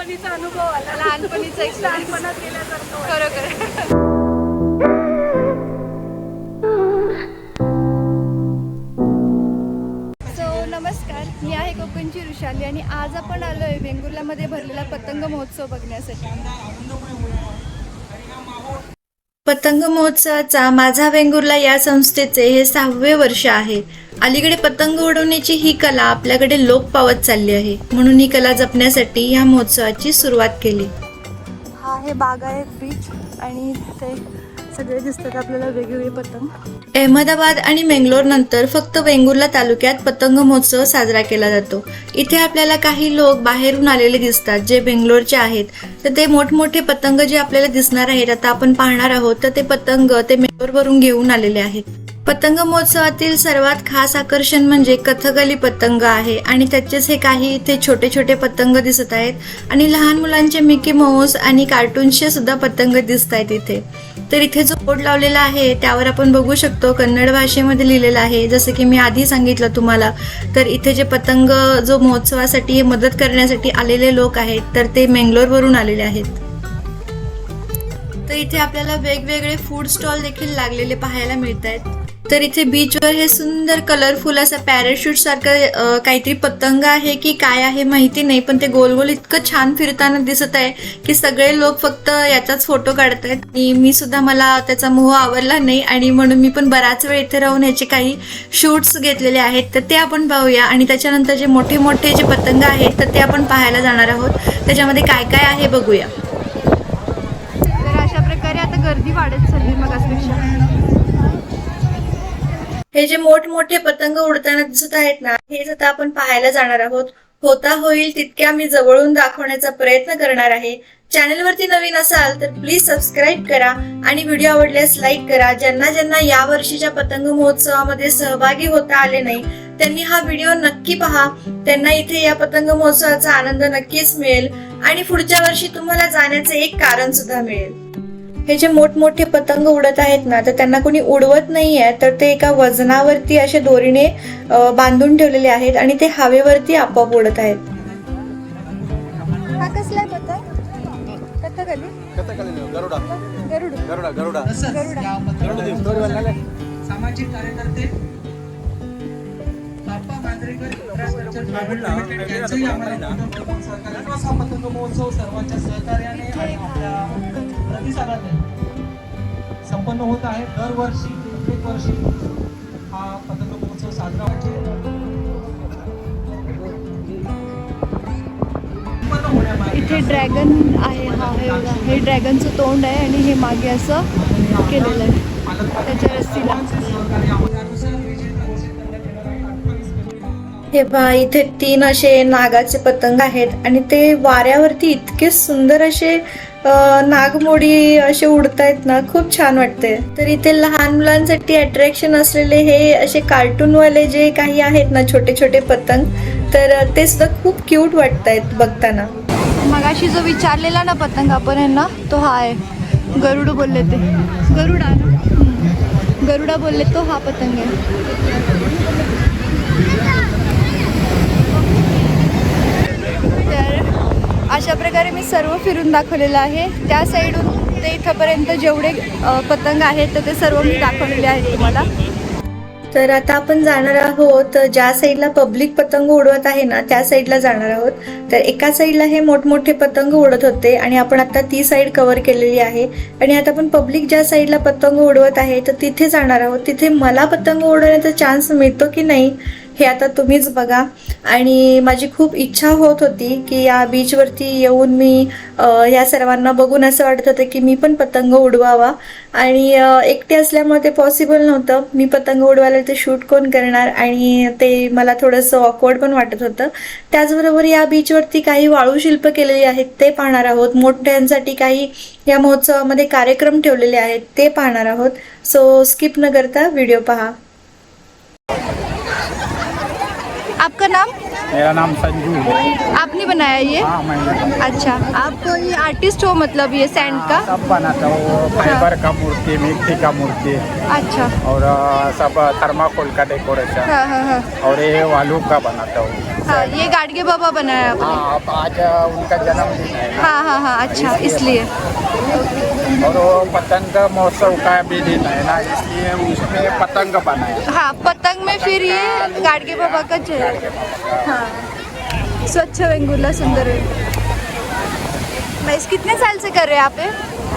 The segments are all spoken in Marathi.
लहानपणीचा अनुभव आला. लहानपणीचा एक लहानपणात गेल्यासारखं वाटलं. खरोखर. नमस्कार. मी आहे कोकणची ऋषाली आणि आज आपण आलो आहे वेंगुर्ल्यामध्ये भरलेला पतंग महोत्सव बघण्यासाठी. पतंग महोत्सवाचा माझा वेंगुर्ला या संस्थेचे हे सहावे वर्ष आहे. अलीकडे पतंग उडवण्याची ही कला आपल्याकडे लोप पावत चालली आहे. म्हणून ही कला जपण्यासाठी या महोत्सवाची सुरुवात केली. हा आहे बागायत बीच आणि ते सगळे दिसतात आपल्याला वेगवेगळे पतंग. अहमदाबाद आणि मेंगलोर नंतर फक्त वेंगुर्ला तालुक्यात पतंग महोत्सव साजरा केला जातो. इथे आपल्याला काही लोक बाहेरून आलेले दिसतात जे बेंगलोरचे आहेत. तर ते मोठमोठे पतंग जे आपल्याला दिसणार आहेत आता आपण पाहणार आहोत तर ते पतंग ते मेंगलोर वरून घेऊन आलेले आहेत. पतंग महोत्सवातील सर्वात खास आकर्षण म्हणजे कथकली पतंग आहे. आणि त्याचेच हे काही इथे छोटे छोटे पतंग दिसत आहेत. आणि लहान मुलांचे मिकी माऊस आणि कार्टूनचे सुद्धा पतंग दिसत आहेत इथे. तर इथे जो बोर्ड लावलेला आहे त्यावर आपण बघू शकतो कन्नड भाषेमध्ये लिहिलेलं आहे. जसं की मी आधी सांगितलं तुम्हाला. तर इथे जे पतंग जो महोत्सवासाठी मदत करण्यासाठी आलेले लोक आहेत तर ते मेंगलोरवरून आलेले आहेत. तर इथे आपल्याला वेगवेगळे फूड स्टॉल देखील लागलेले पाहायला मिळत आहेत तर इथे बीचवर हे सुंदर कलरफुल असं पॅराशूट सारखं काहीतरी पतंग आहे की काय आहे माहिती नाही पण ते गोल गोल इतकं छान फिरताना दिसत आहे की सगळे लोक फक्त याचाच फोटो काढत आहेत आणि मी सुद्धा मला त्याचा मोह आवडला नाही आणि म्हणून मी पण बराच वेळ इथे राहून याचे काही शूट्स घेतलेले आहेत. तर ते आपण पाहूया. आणि त्याच्यानंतर जे मोठे मोठे जे पतंग आहेत तर ते आपण पाहायला जाणार आहोत. त्याच्यामध्ये काय काय आहे बघूया. तर अशा प्रकारे आता गर्दी वाढत चालली मग हे जे मोठमोठे पतंग उडताना दिसत आहेत ना हेच आता आपण पाहायला जाणार आहोत. होता होईल तितक्या मी जवळून दाखवण्याचा प्रयत्न करणार आहे. चॅनल वरती नवीन असाल तर प्लीज सबस्क्राईब करा आणि व्हिडिओ आवडल्यास लाईक करा. ज्यांना ज्यांना या वर्षीच्या पतंग महोत्सवामध्ये सहभागी होता आले नाही त्यांनी हा व्हिडिओ नक्की पहा. त्यांना इथे या पतंग महोत्सवाचा आनंद नक्कीच मिळेल आणि पुढच्या वर्षी तुम्हाला जाण्याचे एक कारण सुद्धा मिळेल. हे जे मोठमोठे पतंग उडत आहेत ना तर त्यांना कोणी उडवत नाहीये तर ते एका वजनावरती असे दोरीने बांधून ठेवलेले आहेत आणि ते हवेवरती आपोआप उडत आहेत हा कसला सामाजिक कार्यकर्ते बाप्पा मांजरेकर आम्हाला. हा महोत्सव सर्वांच्या सहकार्याने आणि आपल्या प्रतिसादाने संपन्न होत आहे. दरवर्षी प्रत्येक वर्षी हा पतंग महोत्सव साजरा होण्यामागे इथे ड्रॅगन आहे हा हे हे ड्रॅगनचं तोंड आहे आणि हे मागे असं केलेलं आहे. त्याच्या फेब्रुवारी हे पहा इथे तीन असे नागाचे पतंग आहेत आणि ते वाऱ्यावरती इतके सुंदर असे नागमोडी असे उडतायत ना खूप छान वाटते तर इथे लहान मुलांसाठी अट्रॅक्शन असलेले हे असे कार्टूनवाले जे काही आहेत ना छोटे छोटे पतंग तर ते सुद्धा खूप क्यूट वाटतायत बघताना. मगाशी जो विचारलेला ना पतंग आपण यांना तो हा आहे. गरुड बोलले ते. गरुडा गरुडा बोलले तो हा पतंग आहे तर अशा प्रकारे मी सर्व फिरून दाखवलेलं आहे. त्या साईडून ते इथंपर्यंत जेवढे पतंग आहेत तर ते सर्व मी दाखवलेले आहेत तुम्हाला. तर आता आपण जाणार आहोत ज्या साईडला पब्लिक पतंग उडवत आहे ना त्या साईडला जाणार आहोत. तर एका साईडला हे मोठमोठे पतंग उडत होते आणि आपण आता ती साईड कव्हर केलेली आहे. आणि आता आपण पब्लिक ज्या साईडला पतंग उडवत आहे तर तिथे जाणार आहोत. तिथे मला पतंग उडवण्याचा चान्स मिळतो की नाही हे आता तुम्हीच बघा. आणि माझी खूप इच्छा होत होती की या बीचवरती येऊन मी या सर्वांना बघून असं वाटत होतं की मी पण पतंग उडवावा. आणि एकटे असल्यामुळे ते पॉसिबल नव्हतं. मी पतंग उडवायला ते शूट कोण करणार? आणि ते मला थोडंसं ऑकवर्ड पण वाटत होतं. त्याचबरोबर या बीचवरती काही वाळू शिल्प केलेली आहेत ते पाहणार आहोत. मोठ्यांसाठी काही या महोत्सवामध्ये कार्यक्रम ठेवलेले आहेत ते पाहणार आहोत. सो स्किप न करता व्हिडिओ पहा. आपका नाम? मेरा नाम संजू है। आपने बनाया ये? हाँ मैंने अच्छा आप तो ये आर्टिस्ट हो मतलब ये सैंड का? सब बनाता हूँ फाइबर का मूर्ति मिट्टी का मूर्ति। अच्छा। और सब थर्माकोल का डेकोरेशन हाँ हाँ हाँ। और ये वालू का बनाता हूँ। हाँ ये गाडगे बाबा बनाया आपने? हाँ आज उनका जन्मदिन है हाँ हाँ हाँ अच्छा इसलिए और वो पतंग का महोत्सव का भी दिन है ना इसलिए उसमें पतंग बना है। हाँ पतंग में फिर ये गाडगे बाबा का चेहरा हाँ स्वच्छ वेंगुर्ला सुंदर वेंगुला। मैं इस कितने साल से कर रहे हैं आप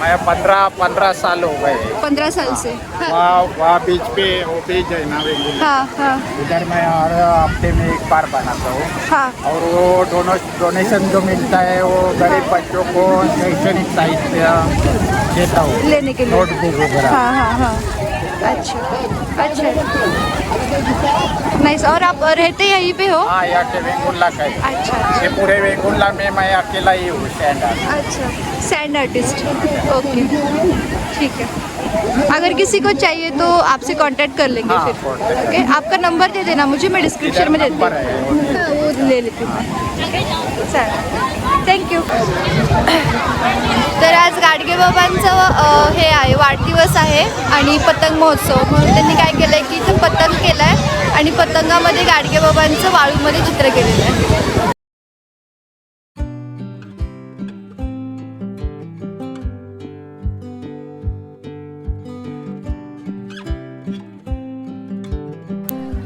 मैं पंद्रह पंद्रह साल हो गए। पंद्रह साल से। वहाँ वहाँ बीच पे वो बीच है ना हाँ हाँ। उधर मैं हर हफ़्ते में एक बार बनाता हूँ। हाँ। और वो डोनो डोनेशन जो मिलता है वो गरीब बच्चों को शैक्षणिक साहित्य देता हूँ। लेने के लिए। नोटबुक वगैरह। हाँ हाँ हाँ। अच्छा। अच्छा नाइस और आप रहते यहीं पे हो? हाँ यहाँ के वेंगुल्ला का अच्छा। ये पूरे वेंगुल्ला में मैं अकेला ही हूँ स्टैंडर्ड अच्छा। सैंड आर्टिस्ट ओके ठीक है। अगर किसी को चाहिए तो आपसे कांटेक्ट कर लेंगे हाँ, फिर। ओके आपका नंबर दे देना मुझे मैं डिस्क्रिप्शन में देती नंबर हूँ वो हाँ, ले लेती हूँ। सर थैंक थँक्यू तर आज गाडगेबाबांचं हे आहे वाढदिवस आहे आणि पतंग महोत्सव. म्हणून त्यांनी काय केलं आहे की इथं पतंग केलं आहे आणि पतंगामध्ये गाडगेबाबांचं वाळूमध्ये चित्र केलेलं आहे.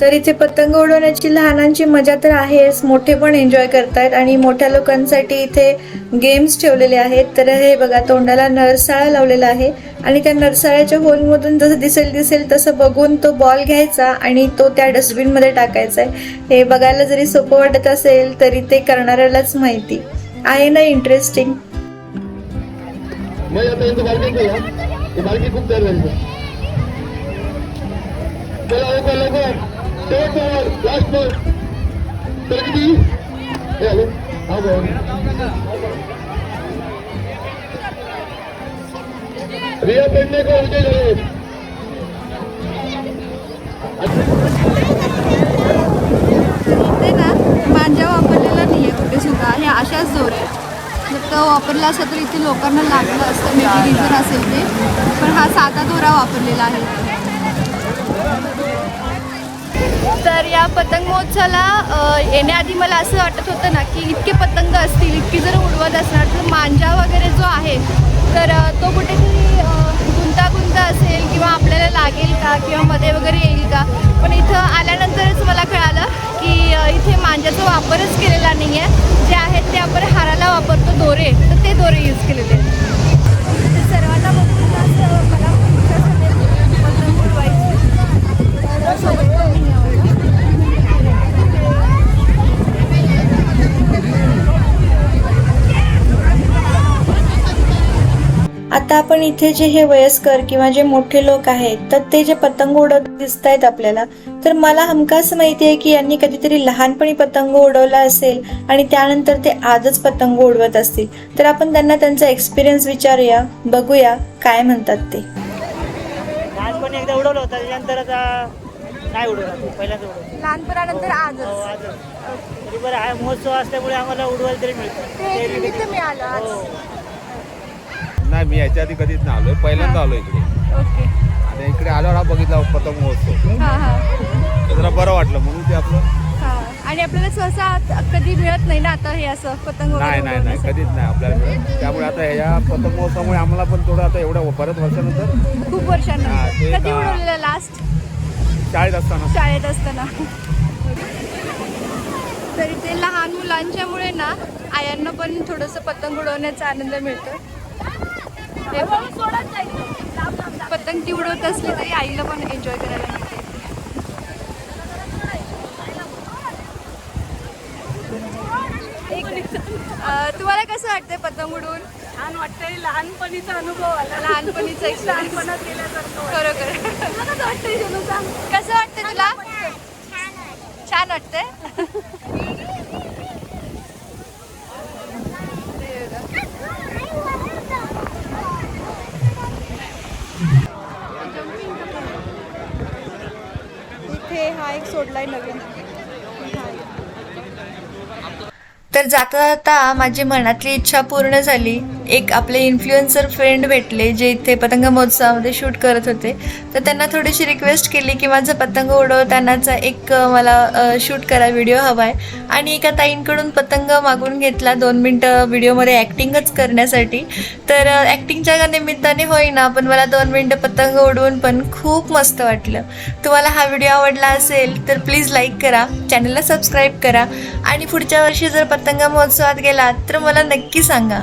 तर इथे पतंग उडवण्याची लहानांची मजा तर आहेच. मोठे पण एन्जॉय करतायत आणि मोठ्या लोकांसाठी इथे गेम्स ठेवलेले आहेत. तर हे बघा तोंडाला नरसाळा लावलेला आहे आणि त्या नरसाळ्याच्या होलमधून जसं दिसेल दिसेल तसं बघून तो बॉल घ्यायचा आणि तो त्या डस्टबिनमध्ये टाकायचा आहे. हे बघायला जरी सोपं वाटत असेल तरी ते करणाऱ्यालाच माहिती आहे ना इंटरेस्टिंग खूप तयार झाली चला रिया को विजय झाले ना मांजा वापरलेला नाही आहे कुठे सुद्धा. हे अशाच जोर आहेत. जर तो वापरला असता तर इथे लोकांना लागलं असतं. मेबी रिझन असेल ते. पण हा साधा दोरा वापरलेला आहे. तर या पतंग महोत्सवाला येण्याआधी मला असं वाटत होतं ना की इतके पतंग असतील इतकी जर उडवत असणार तर मांजा वगैरे जो आहे तर तो कुठेतरी गुंतागुंत असेल किंवा आपल्याला लागेल का किंवा मध्ये वगैरे येईल का? पण इथं आल्यानंतरच मला कळालं की इथे मांजाचा वापरच केलेला नाही आहे जे आहेत ते आपण हाराला वापरतो दोरे तर ते दोरे यूज केलेले आहेत. आपण इथे जे हे वयस्कर किंवा जे मोठे लोक आहेत तर ते जे पतंग उडवत दिसत आहेत आपल्याला तर मला हमखास माहिती आहे की यांनी कधीतरी लहानपणी पतंग उडवला असेल आणि त्यानंतर ते आजच पतंग उडवत असतील. तर आपण त्यांना त्यांचा एक्सपिरियन्स विचारूया बघूया काय म्हणतात ते. लहानपणी एकदा उडवलं होतं त्याच्यानंतर आता नाही उडवलं पहिल्यांदा उडवलं लहानपणानंतर हो आजच. आजच. तरी बरं हा महोत्सव असल्यामुळे आम्हाला उडवायला तरी मिळतं. ते निमित्त मिळालं आज. हो. नाही मी याच्या आधी कधीच नाही आलोय. पहिल्यांदा आलो इकडे. ओके. आणि इकडे आल्यावर हा बघितला पतंग महोत्सव. हां हां. तर जरा बरं वाटलं म्हणून ते आपलं हां. आणि आपल्याला सहसा कधी मिळत नाही ना आता हे असं पतंग वगैरे नाही नाही नाही. उडवण्यासाठी. कधीच नाही आपल्याला मिळत. त्यामुळे आता ह्या पतंग महोत्सवामुळे आम्हाला पण थोडं आता एवढ्या बऱ्याच वर्षानंतर खूप वर्षांना हां, ते कधी का- उडवलेलं लास्ट शाळेत असताना. शाळेत असताना. तरी ते लहान मुलांच्यामुळे ना आयांना पण थोडंसं पतंग उडवण्याचा आनंद मिळतो. पतंग ती उडवत असली तरी आईला पण एन्जॉय करायला मिळते तुम्हाला कसं वाटतंय पतंग उडवून? छान वाटतंय. लहानपणीचा अनुभव आला. लहानपणीचा experience. लहानपणात गेल्यासारखं खरोखर. कसं वाटतंय कसं वाटतंय तुला? छान वाटतंय? हा एक सोडलाय नवीन. तर जाता जाता माझी मनातली इच्छा पूर्ण झाली. एक आपले इन्फ्लुएन्सर फ्रेंड भेटले जे इथे पतंग महोत्सवामध्ये शूट करत होते. तर त्यांना थोडीशी रिक्वेस्ट केली की माझं पतंग उडवतानाचा एक मला शूट करा व्हिडिओ हवा आहे आणि एका ताईंकडून पतंग मागून घेतला दोन मिनटं व्हिडिओमध्ये ॲक्टिंगच करण्यासाठी. तर ॲक्टिंगच्या निमित्ताने होईना पण मला दोन मिनटं पतंग उडवून पण खूप मस्त वाटलं. तुम्हाला हा व्हिडिओ आवडला असेल तर प्लीज लाईक करा चॅनलला सबस्क्राईब करा. आणि पुढच्या वर्षी जर पतंग महोत्सवात गेला तर मला नक्की सांगा.